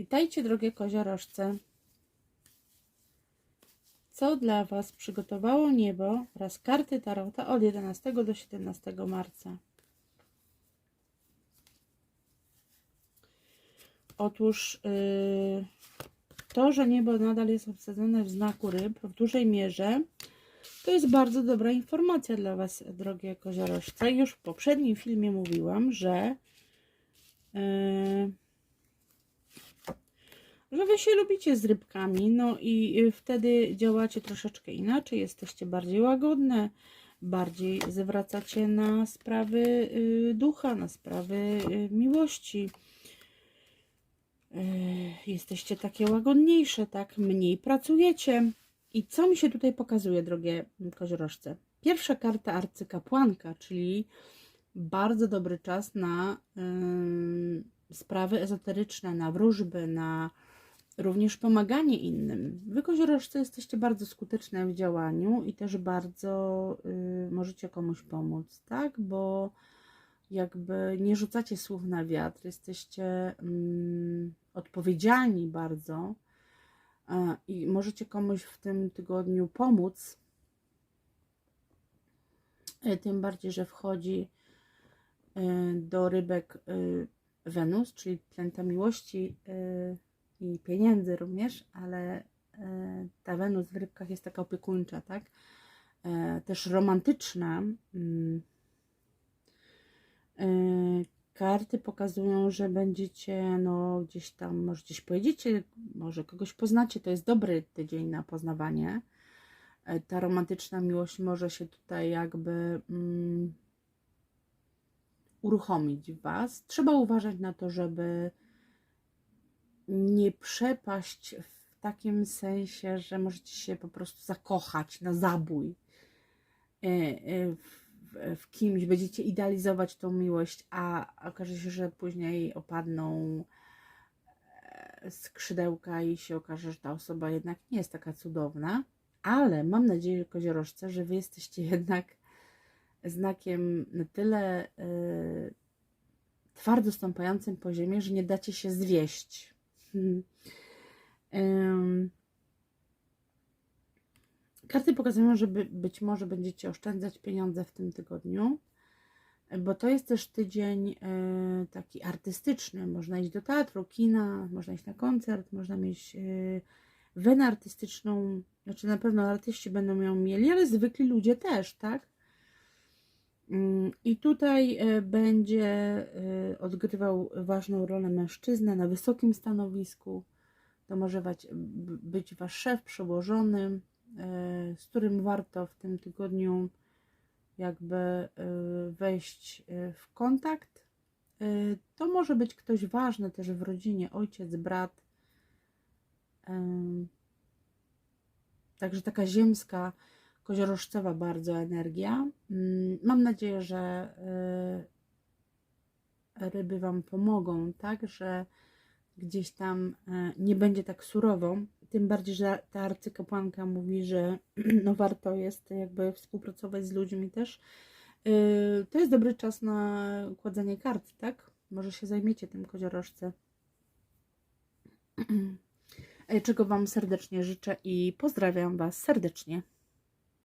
Witajcie, drogie koziorożce. Co dla Was przygotowało niebo oraz karty Tarota od 11 do 17 marca? Otóż yy, to, że niebo nadal jest obsadzone w znaku ryb w dużej mierze, to jest bardzo dobra informacja dla Was, drogie koziorożce. Już w poprzednim filmie mówiłam, że yy, że wy się lubicie z rybkami, no i y, wtedy działacie troszeczkę inaczej, jesteście bardziej łagodne, bardziej zwracacie na sprawy y, ducha, na sprawy y, miłości. Jesteście takie łagodniejsze, tak, mniej pracujecie. I co mi się tutaj pokazuje, drogie koziorożce? Pierwsza karta arcykapłanka, czyli bardzo dobry czas na sprawy ezoteryczne, na wróżby, na również pomaganie innym. Wy koziorożce jesteście bardzo skuteczne w działaniu i też bardzo y, możecie komuś pomóc, tak? Bo jakby nie rzucacie słów na wiatr, jesteście mm, odpowiedzialni bardzo y, i możecie komuś w tym tygodniu pomóc. Y, tym bardziej, że wchodzi y, do rybek y, Wenus, czyli planeta miłości y, i pieniędzy również, ale e, ta Wenus w rybkach jest taka opiekuńcza, tak? E, też romantyczna. Mm. E, karty pokazują, że będziecie, no gdzieś tam, może gdzieś pojedziecie, może kogoś poznacie, to jest dobry tydzień na poznawanie. Ta romantyczna miłość może się tutaj jakby mm, uruchomić w Was. Trzeba uważać na to, żeby nie przepaść w takim sensie, że możecie się po prostu zakochać na zabój e, e, w, w kimś, będziecie idealizować tą miłość, a okaże się, że później opadną e, skrzydełka i się okaże, że ta osoba jednak nie jest taka cudowna. Ale mam nadzieję, koziorożce, że wy jesteście jednak znakiem na tyle y, twardo stąpającym po ziemi, że nie dacie się zwieść Karty pokazują, że być może będziecie oszczędzać pieniądze w tym tygodniu, bo to jest też tydzień e, taki artystyczny. Można iść do teatru, kina, można iść na koncert, można mieć e, wenę artystyczną. Znaczy na pewno artyści będą ją mieli, ale zwykli ludzie też, tak? Mm, I tutaj e, będzie e, odgrywał ważną rolę mężczyzna na wysokim stanowisku. To może być wasz szef przełożony, e, z którym warto w tym tygodniu jakby wejść w kontakt. To może być ktoś ważny też w rodzinie, ojciec, brat. Także taka ziemska koziorożcowa bardzo energia. Mm, mam nadzieję, że y, ryby Wam pomogą, tak, że gdzieś tam y, nie będzie tak surowo. Tym bardziej, że ta arcykapłanka mówi, że no warto jest jakby współpracować z ludźmi też. Y, to jest dobry czas na kładzenie kart, tak? Może się zajmiecie tym koziorożce. Czego Wam serdecznie życzę i pozdrawiam Was serdecznie.